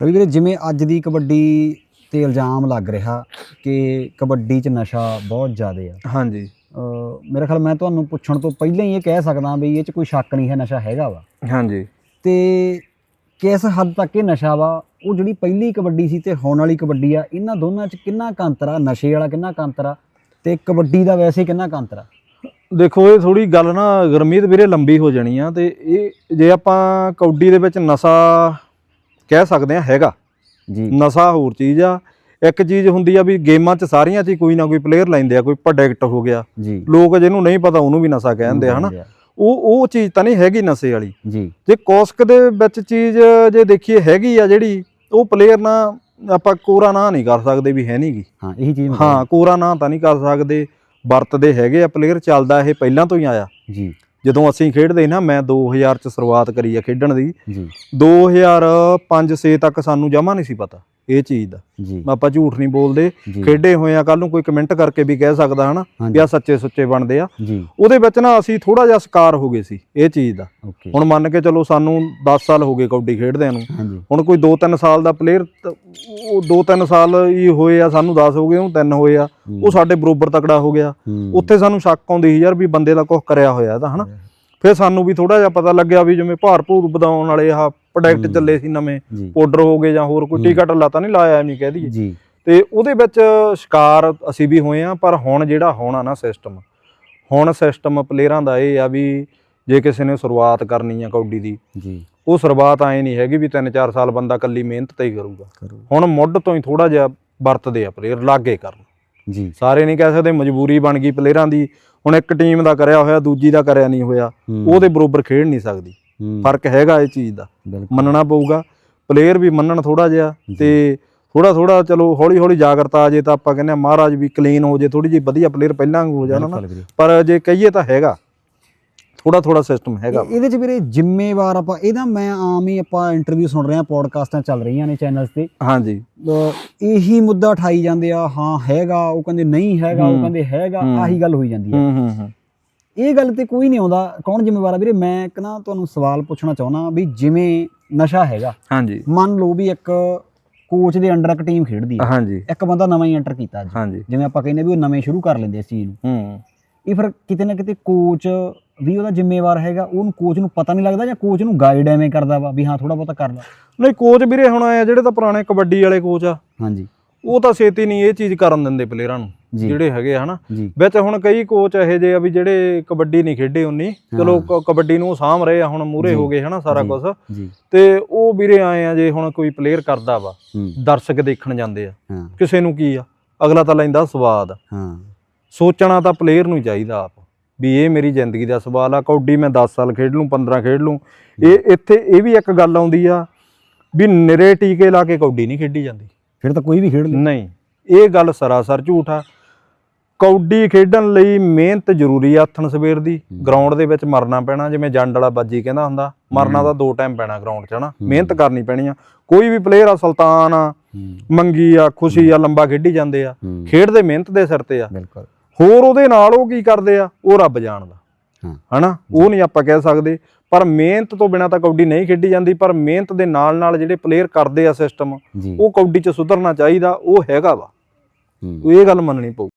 ਰਵੀ ਵੀਰੇ ਜਿਵੇਂ ਅੱਜ ਦੀ ਕਬੱਡੀ ਤੇ ਇਲਜ਼ਾਮ ਲੱਗ ਰਿਹਾ ਕਿ ਕਬੱਡੀ 'ਚ ਨਸ਼ਾ ਬਹੁਤ ਜ਼ਿਆਦਾ ਆ। ਹਾਂਜੀ। ਮੇਰੇ ਖਿਆਲ ਮੈਂ ਤੁਹਾਨੂੰ ਪੁੱਛਣ ਤੋਂ ਪਹਿਲਾਂ ਹੀ ਇਹ ਕਹਿ ਸਕਦਾ ਵੀ ਇਹ 'ਚ ਕੋਈ ਸ਼ੱਕ ਨਹੀਂ ਹੈ ਨਸ਼ਾ ਹੈਗਾ ਵਾ। ਹਾਂਜੀ। ਤੇ ਕਿਸ ਹੱਦ ਤੱਕ ਇਹ ਨਸ਼ਾ ਵਾ ਉਹ ਜਿਹੜੀ ਪਹਿਲੀ ਕਬੱਡੀ ਸੀ ਤੇ ਹੁਣ ਵਾਲੀ ਕਬੱਡੀ ਆ ਇਹਨਾਂ ਦੋਨਾਂ 'ਚ ਕਿੰਨਾ ਕੁ ਅੰਤਰ ਆ? ਨਸ਼ੇ ਵਾਲਾ ਕਿੰਨਾ ਕੁ ਅੰਤਰ ਆ? ਤੇ ਕਬੱਡੀ ਦਾ ਵੈਸੇ ਕਿੰਨਾ ਕੁ ਅੰਤਰ ਆ? ਦੇਖੋ ਇਹ ਥੋੜੀ ਗੱਲ ਨਾ ਗਰਮੀਤ ਵੀਰੇ ਲੰਬੀ ਹੋ ਜਾਣੀ ਆ ਤੇ ਇਹ ਜੇ ਆਪਾਂ ਕੌਡੀ ਦੇ ਵਿੱਚ ਨਸ਼ਾ ਕਹਿ ਸਕਦੇ ਆ ਹੈਗਾ। ਜੀ। ਨਸ਼ਾ ਹੋਰ ਚੀਜ਼ ਆ। ਇੱਕ ਚੀਜ਼ ਹੁੰਦੀ ਆ ਵੀ ਗੇਮਾਂ 'ਚ ਸਾਰੀਆਂ 'ਚ ਹੀ ਕੋਈ ਨਾ ਕੋਈ ਪਲੇਅਰ ਲੈਂਦੇ ਆ ਕੋਈ ਪ੍ਰੋਡਕਟ ਹੋ ਗਿਆ। ਲੋਕ ਜਿਹਨੂੰ ਨਹੀਂ ਪਤਾ ਉਹਨੂੰ ਵੀ ਨਸ਼ਾ ਕਹਿੰਦੇ ਆ ਹਨਾ। ਉਹ ਉਹ ਚੀਜ਼ ਤਾਂ ਨਹੀਂ ਹੈਗੀ ਨਸ਼ੇ ਵਾਲੀ। ਜੀ। ਜੇ ਕੌਸਕ ਦੇ ਵਿੱਚ ਚੀਜ਼ ਜੇ ਦੇਖੀਏ ਹੈਗੀ ਆ ਜਿਹੜੀ ਉਹ ਪਲੇਅਰ ਨਾ ਆਪਾਂ ਕੋਰਾ ਨਾ ਨਹੀਂ ਕਰ ਸਕਦੇ ਵੀ ਹੈ ਨਹੀਂਗੀ ਹਾਂ ਇਹੀ ਚੀਜ਼ ਹਾਂ ਕੋਰਾ ਨਾ ਤਾਂ ਨਹੀਂ ਕਰ ਸਕਦੇ। ਵਰਤਦੇ ਹੈਗੇ ਆ ਪਲੇਅਰ ਚੱਲਦਾ ਇਹ ਪਹਿਲਾਂ ਤੋਂ ਹੀ ਆਇਆ। ਜੀ। ਜਦੋਂ ਅਸੀਂ ਖੇਡਦੇ ਨਾ ਮੈਂ 2000 ਚ ਸ਼ੁਰੂਆਤ ਕਰੀ ਆ ਖੇਡਣ ਦੀ। ਜੀ। 2005-6 ਤੱਕ ਸਾਨੂੰ ਜਮਾ ਨਹੀਂ ਸੀ ਪਤਾ। ਇਹ ਚੀਜ਼ ਦਾ। ਜੀ। ਆਪਾਂ ਝੂਠ ਨਹੀਂ ਬੋਲਦੇ। ਖੇਡੇ ਹੋਏ ਆ ਕੱਲ ਨੂੰ ਕੋਈ ਕਮੈਂਟ ਕਰਕੇ ਵੀ ਕਹਿ ਸਕਦਾ ਹਨਾ ਵੀ ਆ ਸੱਚੇ ਸੁੱਚੇ ਬਣਦੇ ਆ। ਉਹਦੇ ਵਿੱਚ ਨਾ ਅਸੀਂ ਥੋੜਾ ਜਿਹਾ ਸ਼ਿਕਾਰ ਹੋ ਗਏ ਸੀ ਇਹ ਚੀਜ਼ ਦਾ। ਹੁਣ ਮੰਨ ਕੇ ਚਲੋ ਸਾਨੂੰ 10 ਸਾਲ ਹੋ ਗਏ ਕਬੱਡੀ ਖੇਡਦਿਆਂ ਨੂੰ। ਹੁਣ ਕੋਈ 2-3 ਸਾਲ ਦਾ ਪਲੇਅਰ ਉਹ 2-3 ਸਾਲ ਹੀ ਹੋਏ ਆ ਸਾਨੂੰ 10 ਹੋ ਗਏ ਉਹਨੂੰ 3 ਹੋਏ ਆ। ਉਹ ਸਾਡੇ ਬਰੋਬਰ ਤਕੜਾ ਹੋ ਗਿਆ। ਉੱਥੇ ਸਾਨੂੰ ਸ਼ੱਕ ਆਉਂਦੀ ਸੀ ਯਾਰ ਵੀ ਬੰਦੇ ਦਾ ਕੁਝ ਕਰਿਆ ਹੋਇਆ ਇਹਦਾ ਹਨਾ। ਫਿਰ ਸਾਨੂੰ ਵੀ ਥੋੜਾ ਜਿਹਾ ਪਤਾ ਲੱਗਿਆ ਵੀ ਜਿਵੇਂ ਭਾਰ ਭੂਰ ਵਧਾਉਣ ਵਾਲੇ ਆਹ ਪ੍ਰੋਡਕਟ ਚੱਲੇ ਸੀ ਨਵੇਂ ਪਾਊਡਰ ਹੋ ਗਏ ਜਾਂ ਹੋਰ ਕੋਈ ਟੀਕਾ ਟੱਲਾ ਤਾਂ ਨਹੀਂ ਲਾਇਆ ਐਵੇਂ ਕਹਿ ਦਈਏ। ਤੇ ਉਹਦੇ ਵਿੱਚ ਸ਼ਿਕਾਰ ਅਸੀਂ ਵੀ ਹੋਏ ਆ ਪਰ ਹੁਣ ਜਿਹੜਾ ਹੋਣਾ ਨਾ ਸਿਸਟਮ ਹੁਣ ਸਿਸਟਮ ਪਲੇਅਰਾਂ ਦਾ ਇਹ ਆ ਵੀ ਜੇ ਕਿਸੇ ਨੇ ਸ਼ੁਰੂਆਤ ਕਰਨੀ ਆ ਕੌਡੀ ਦੀ ਜੀ। ਉਹ ਸ਼ੁਰੂਆਤ ਐ ਨਹੀਂ ਹੈਗੀ ਵੀ 3-4 ਸਾਲ ਬੰਦਾ ਕੱਲੀ ਮਿਹਨਤ ਤੇ ਹੀ ਕਰੂਗਾ। ਕਰੋ ਹੁਣ ਮੁੱਢ ਤੋਂ ਹੀ ਥੋੜਾ ਜਿਹਾ ਵਰਤਦੇ ਆ ਪਲੇਅਰ ਲਾਗੇ ਕਰਨ। ਜੀ। ਸਾਰੇ ਨਹੀਂ ਕਹਿ ਸਕਦੇ ਮਜਬੂਰੀ ਬਣ ਗਈ ਪਲੇਅਰਾਂ ਦੀ ਹੁਣ ਇੱਕ ਟੀਮ ਦਾ ਕਰਿਆ ਹੋਇਆ ਦੂਜੀ ਦਾ ਕਰਿਆ ਨਹੀਂ ਹੋਇਆ। ਉਹਦੇ ਬਰੋਬਰ ਖੇਡ ਨਹੀਂ ਸਕਦੀ। ਫ਼ਰਕ ਹੈਗਾ ਇਹ ਚੀਜ਼ ਦਾ। ਮੰਨਣਾ ਪਊਗਾ। ਪਲੇਅਰ ਵੀ ਮੰਨਣ ਥੋੜਾ ਜਿਹਾ। ਤੇ ਥੋੜਾ ਥੋੜਾ ਚਲੋ ਹੌਲੀ ਹੌਲੀ ਜਾਗਰਤਾ ਆ ਜੇ ਤਾਂ ਆਪਾਂ ਕਹਿੰਦੇ ਆ ਮਹਾਰਾਜ ਵੀ ਕਲੀਨ ਹੋ ਜੇ ਥੋੜੀ ਜਿਹੀ ਵਧੀਆ ਪਲੇਅਰ ਪਹਿਲਾਂ ਹੋ ਜਾਣ ਨਾ। ਪਰ ਜੇ ਕਹੀਏ ਤਾਂ ਹੈਗਾ। ਥੋੜਾ ਥੋੜਾ ਸਿਸਟਮ ਹੈਗਾ। ਇਹ- ਇਹਦੇ ਚ ਵੀਰੇ ਜ਼ਿੰਮੇਵਾਰ ਆਪਾਂ ਇਹਦਾ ਮੈਂ ਆਮ ਹੀ ਆਪਾਂ ਇੰਟਰਵਿਊ ਸੁਣ ਰਹੇ ਆ ਪੋਡਕਾਸਟਾਂ ਚੱਲ ਰਹੀਆਂ ਨੇ ਚੈਨਲਸ ਤੇ। ਹਾਂਜੀ। ਇਹੀ ਮੁੱਦਾ ਉਠਾਈ ਜਾਂਦੇ ਆ ਹਾਂ ਹੈਗਾ ਉਹ ਕਹਿੰਦੇ ਨਹੀਂ ਹੈਗਾ ਉਹ। ਕਹਿੰਦੇ ਹੈਗਾ। ਆਹੀ ਗੱਲ ਹੋਈ ਜਾਂਦੀ ਹੈ। ਹੂੰ ਹੂੰ ਹੂੰ। ਇਹ ਗੱਲ ਤੇ ਕੋਈ ਨਹੀਂ ਆਉਂਦਾ। ਕੌਣ ਜ਼ਿੰਮੇਵਾਰ ਆ ਵੀਰੇ? ਮੈਂ ਇੱਕ ਨਾ ਤੁਹਾਨੂੰ ਸਵਾਲ ਪੁੱਛਣਾ ਚਾਹੁੰਦਾ ਵੀ ਜਿਵੇਂ ਨਸ਼ਾ ਹੈਗਾ। ਹਾਂਜੀ। ਮੰਨ ਲਓ ਵੀ ਇੱਕ ਕੋਚ ਦੇ ਅੰਡਰ ਇੱਕ ਟੀਮ ਖੇਡਦੀ ਹੈ ਹਾਂਜੀ। ਇੱਕ ਬੰਦਾ ਨਵਾਂ ਹੀ ਐਂਟਰ ਕੀਤਾ ਅੱਜ। ਹਾਂਜੀ। ਜਿਵੇਂ ਆਪਾਂ ਕਹਿੰਦੇ ਵੀ ਉਹ ਨਵੇਂ ਸ਼ੁਰੂ ਕਰ ਲੈਂਦੇ ਇਸ ਚੀਜ਼ ਨੂੰ। ਹੂੰ। ਇਹ ਫਿਰ ਕਿਤੇ ਨਾ ਕਿਤੇ ਕੋਚ ਵੀ ਉਹਦਾ ਜ਼ਿੰਮੇਵਾਰ ਹੈਗਾ। ਉਹਨੂੰ ਕੋਚ ਨੂੰ ਪਤਾ ਨਹੀਂ ਲੱਗਦਾ ਜਾਂ ਕੋਚ ਨੂੰ ਗਾਈਡ ਐਵੇਂ ਕਰਦਾ ਵਾ ਵੀ ਹਾਂ ਥੋੜਾ ਬਹੁਤਾ ਕਰ ਲਾ। ਨਹੀਂ ਕੋਚ ਵੀਰੇ ਹੁਣ ਆਏ ਆ ਜਿਹੜੇ ਤਾਂ ਪੁਰਾਣੇ ਕਬੱਡੀ ਵਾਲੇ ਕੋਚ ਆ। ਹਾਂਜੀ। ਉਹ ਤਾਂ ਛੇਤੀ ਨਹੀਂ ਇਹ ਚੀਜ਼ ਕਰਨ ਦਿੰਦੇ ਪਲੇਅਰਾਂ ਨੂੰ। ਜਿਹੜੇ ਹੈਗੇ ਹਨਾ? ਵਿੱਚ ਹੁਣ ਕਈ ਕੋਚ ਇਹੋ ਜਿਹੇ ਆ ਵੀ ਜਿਹੜੇ ਕਬੱਡੀ ਨਹੀਂ ਖੇਡੇ ਉਨੀ। ਚਲੋ ਕਬੱਡੀ ਨੂੰ ਸਾਂਭ ਰਹੇ ਆ ਹੁਣ ਮੂਰੇ ਹੋ ਗਏ ਹਨਾ ਸਾਰਾ। ਕੁਝ ਤੇ ਉਹ ਵੀਰੇ ਆਏ ਆ ਜੇ ਹੁਣ ਕੋਈ ਪਲੇਅਰ ਕਰਦਾ ਵਾ ਦਰਸ਼ਕ ਦੇਖਣ ਜਾਂਦੇ ਆ। ਕਿਸੇ ਨੂੰ ਕੀ ਆ? ਅਗਲਾ ਤਾਂ ਲੈਂਦਾ ਸਵਾਦ। ਹਾਂ। ਸੋਚਣਾ ਤਾਂ ਪਲੇਅਰ ਨੂੰ ਚਾਹੀਦਾ ਆਪ ਵੀ ਇਹ ਮੇਰੀ ਜ਼ਿੰਦਗੀ ਦਾ ਸਵਾਲ ਆ ਕੌਡੀ ਮੈਂ 10 ਸਾਲ ਖੇਡ ਲੂੰ 15 ਖੇਡ ਲੂੰ। ਇਹ ਇੱਥੇ ਇਹ ਵੀ ਇੱਕ ਗੱਲ ਆਉਂਦੀ ਆ ਵੀ ਨਿਰੇ ਟੀਕੇ ਲਾ ਕੇ ਕੌਡੀ ਨਹੀਂ ਖੇਡੀ ਜਾਂਦੀ। ਫਿਰ ਤਾਂ ਕੋਈ ਵੀ ਖੇਡ ਨਹੀਂ। ਇਹ ਗੱਲ ਸਰਾਸਰ ਝੂਠ ਆ। ਕੌਡੀ ਖੇਡਣ ਲਈ ਮਿਹਨਤ ਜ਼ਰੂਰੀ ਆ ਹੱਥਣ ਸਵੇਰ ਦੀ। ਗਰਾਊਂਡ ਦੇ ਵਿੱਚ ਮਰਨਾ ਪੈਣਾ ਜਿਵੇਂ ਜੰਡ ਵਾਲਾ ਬਾਜੀ ਕਹਿੰਦਾ ਹੁੰਦਾ ਮਰਨਾ ਤਾਂ ਦੋ ਟਾਈਮ ਪੈਣਾ ਗਰਾਊਂਡ 'ਚ ਹਨਾ। ਮਿਹਨਤ ਕਰਨੀ ਪੈਣੀ ਆ। ਕੋਈ ਵੀ ਪਲੇਅਰ ਆ ਸੁਲਤਾਨ ਆ ਮੰਗੀ ਆ ਖੁਸ਼ੀ ਆ ਲੰਬਾ ਖੇਡੀ ਜਾਂਦੇ ਆ। ਖੇਡਦੇ ਮਿਹਨਤ ਦੇ ਸਿਰ ਤੇ ਆ। ਬਿਲਕੁਲ। ਹੋਰ ਉਹਦੇ ਨਾਲ ਉਹ ਕੀ ਕਰਦੇ ਆ? ਉਹ ਰੱਬ ਜਾਣਦਾ। ਹਨਾ? ਉਹ ਨਹੀਂ ਆਪਾਂ ਕਹਿ ਸਕਦੇ। ਪਰ ਮਿਹਨਤ ਤੋਂ ਬਿਨਾ ਤਾਂ ਕੌਡੀ ਨਹੀਂ ਖੇਡੀ ਜਾਂਦੀ। ਪਰ ਮਿਹਨਤ ਦੇ ਨਾਲ ਨਾਲ ਜਿਹੜੇ ਪਲੇਅਰ ਕਰਦੇ ਆ ਸਿਸਟਮ ਉਹ ਕੌਡੀ 'ਚ ਸੁਧਰਨਾ ਚਾਹੀਦਾ ਉਹ ਹੈਗਾ ਵਾ। ਇਹ ਗੱਲ ਮੰਨਣੀ ਪਊ।